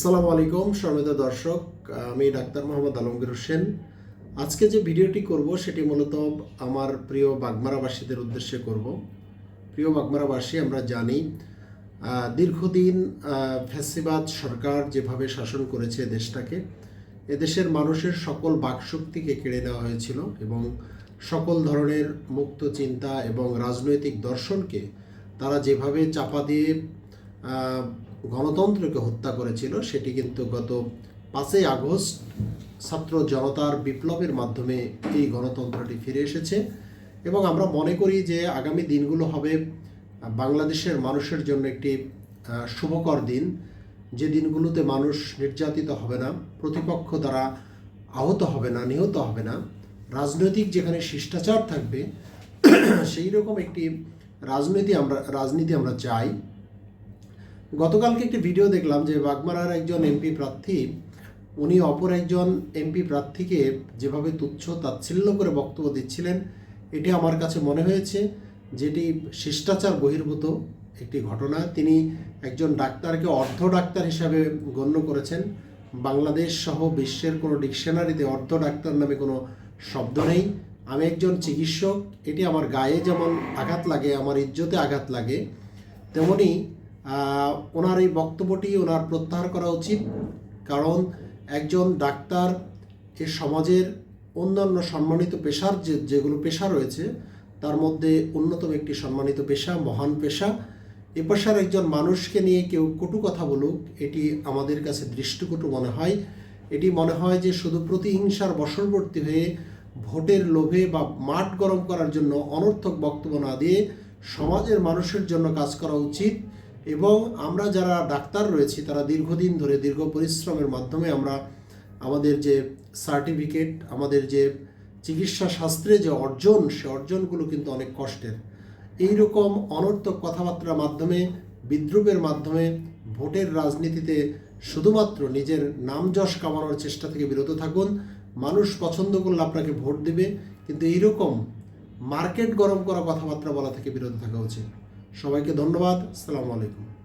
আসসালামু আলাইকুম সম্মানিত দর্শক, আমি ডাক্তার মোহাম্মদ আলমগীর হোসেন। আজকে যে ভিডিওটি করব, সেটি মূলত আমার প্রিয় বাগমারাবাসীদের উদ্দেশ্যে করব। প্রিয় বাগমারাবাসী, আমরা জানি দীর্ঘদিন ফ্যাসিবাদ সরকার যেভাবে শাসন করেছে দেশটাকে, এদেশের মানুষের সকল বাকশক্তিকে কেড়ে নেওয়া হয়েছিল এবং সকল ধরনের মুক্ত চিন্তা এবং রাজনৈতিক দর্শনকে তারা যেভাবে চাপা দিয়ে গণতন্ত্রকে হত্যা করেছিল, সেটি কিন্তু গত পাঁচই আগস্ট ছাত্র জনতার বিপ্লবের মাধ্যমে এই গণতন্ত্রটি ফিরে এসেছে। এবং আমরা মনে করি যে আগামী দিনগুলো হবে বাংলাদেশের মানুষের জন্য একটি শুভকর দিন। যে দিনগুলোতে মানুষ নির্যাতিত হবে না, প্রতিপক্ষ দ্বারা আহত হবে না, নিহত হবে না, রাজনৈতিক যেখানে শিষ্টাচার থাকবে, সেই রকম একটি রাজনীতি আমরা রাজনীতি আমরা চাই। গতকালকে একটি ভিডিও দেখলাম যে বাগমারার একজন এমপি প্রার্থী, উনি অপর একজন এমপি প্রার্থীকে যেভাবে তুচ্ছ তাচ্ছিল্য করে বক্তব্য দিচ্ছিলেন, এটি আমার কাছে মনে হয়েছে যেটি শিষ্টাচার বহির্ভূত একটি ঘটনা। তিনি একজন ডাক্তারকে অর্ধ ডাক্তার হিসাবে গণ্য করেছেন। বাংলাদেশ সহ বিশ্বের কোনো ডিকশনারিতে অর্ধ ডাক্তার নামে কোনো শব্দ নেই। আমি একজন চিকিৎসক, এটি আমার গায়ে যেমন আঘাত লাগে, আমার ইজ্জতে আঘাত লাগে, তেমনি ওনার এই বক্তব্যটি ওনার প্রত্যাহার করা উচিত, কারণ একজন ডাক্তার এ সমাজের অন্যান্য সম্মানিত পেশার যে, যেগুলো পেশা রয়েছে, তার মধ্যে অন্যতম একটি সম্মানিত পেশা, মহান পেশা। এ পেশার একজন মানুষকে নিয়ে কেউ কটু কথা বলুক, এটি আমাদের কাছে দৃষ্টিকটু মনে হয়। এটি মনে হয় যে শুধু প্রতিহিংসার বশবর্তী হয়ে ভোটের লোভে বা মাঠ গরম করার জন্য অনর্থক বক্তব্য না দিয়ে সমাজের মানুষের জন্য কাজ করা উচিত। এবং আমরা যারা ডাক্তার রয়েছি, তারা দীর্ঘদিন ধরে দীর্ঘ পরিশ্রমের মাধ্যমে আমরা আমাদের যে সার্টিফিকেট আমাদের যে চিকিৎসা শাস্ত্রে যে অর্জন, সে অর্জনগুলো কিন্তু অনেক কষ্টের। এই রকম অনর্থক কথাবার্তার মাধ্যমে, বিদ্রুপের মাধ্যমে ভোটের রাজনীতিতে শুধুমাত্র নিজের নাম যশ কামানোর চেষ্টা থেকে বিরত থাকুন। মানুষ পছন্দ করলে আপনাকে ভোট দেবে, কিন্তু এইরকম মার্কেট গরম করা কথাবার্তা বলা থেকে বিরত থাকা উচিত। সবাইকে ধন্যবাদ সালামু আলাইকুম।